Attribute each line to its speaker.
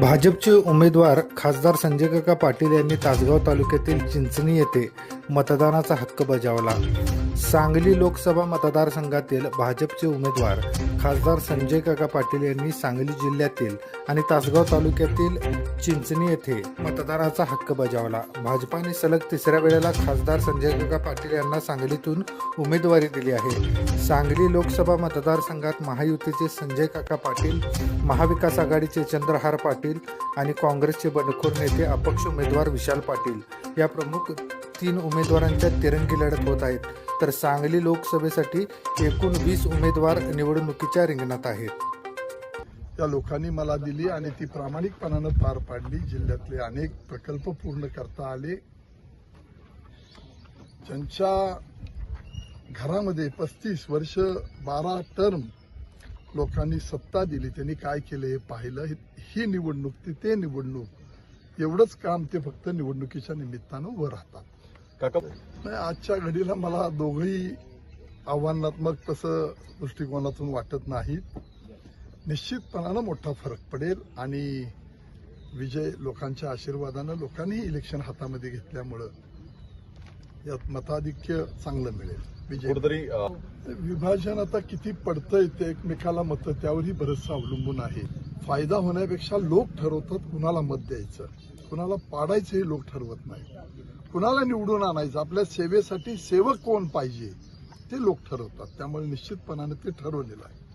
Speaker 1: भाजपचे उमेदवार खासदार संजय काका पाटील यांनी तासगाव तालुक्यातील चिंचणी येथे मतदानाचा हक्क बजावला. सांगली लोकसभा मतदारसंघातील भाजपचे उमेदवार खासदार संजय काका पाटील यांनी सांगली जिल्ह्यातील आणि तासगाव तालुक्यातील चिंचणी येथे मतदाराचा हक्क बजावला. भाजपाने सलग तिसऱ्या वेळेला खासदार संजय काका पाटील यांना सांगलीतून उमेदवारी दिली आहे. सांगली लोकसभा मतदारसंघात महायुतीचे संजय काका पाटील महाविकास आघाडीचे चंद्रहार पाटील आणि काँग्रेसचे बंडखोर नेते अपक्ष उमेदवार विशाल पाटील. या प्रमुख तीन उमेदवारांच्या तिरंगी लढत होत आहेत. तर सांगली लोकसभेसाठी एकूण वीस उमेदवार निवडणुकीच्या रिंगणात आहेत.
Speaker 2: या लोकांनी मला दिली आणि ती प्रामाणिकपणानं पार पाडली. जिल्ह्यातले अनेक प्रकल्प पूर्ण करता आले. ज्यांच्या घरामध्ये पस्तीस वर्ष बारा टर्म लोकांनी सत्ता दिली त्यांनी काय केलं हे पाहिलं. हे- ही निवडणूक ती ते निवडणूक एवढंच काम ते फक्त निवडणुकीच्या निमित्तानं उभं राहतात.
Speaker 3: काका?
Speaker 2: नाही आजच्या घडीला मला दोघंही आव्हानात्मक तसं दृष्टिकोनातून वाटत नाहीत. निश्चितपणानं मोठा फरक पडेल आणि विजय लोकांच्या आशीर्वादानं लोकांनीही इलेक्शन हातामध्ये घेतल्यामुळं यात मताधिक्य चांगलं मिळेल. विजय विभाजन आता किती पडतंय ते एकमेकाला मतं त्यावरही बरंचसं अवलंबून आहे. फायदा होण्यापेक्षा लोक ठरवतात कुणाला मत द्यायचं. कुणाला पाडायचं हे लोक ठरवत नाही. कुणाला निवडून आणायचं? आपल्या सेवेसाठी सेवक कोण पाहिजे? ते लोक ठरवतात. त्यामुळे निश्चितपणाने ते ठरवलेलं आहे.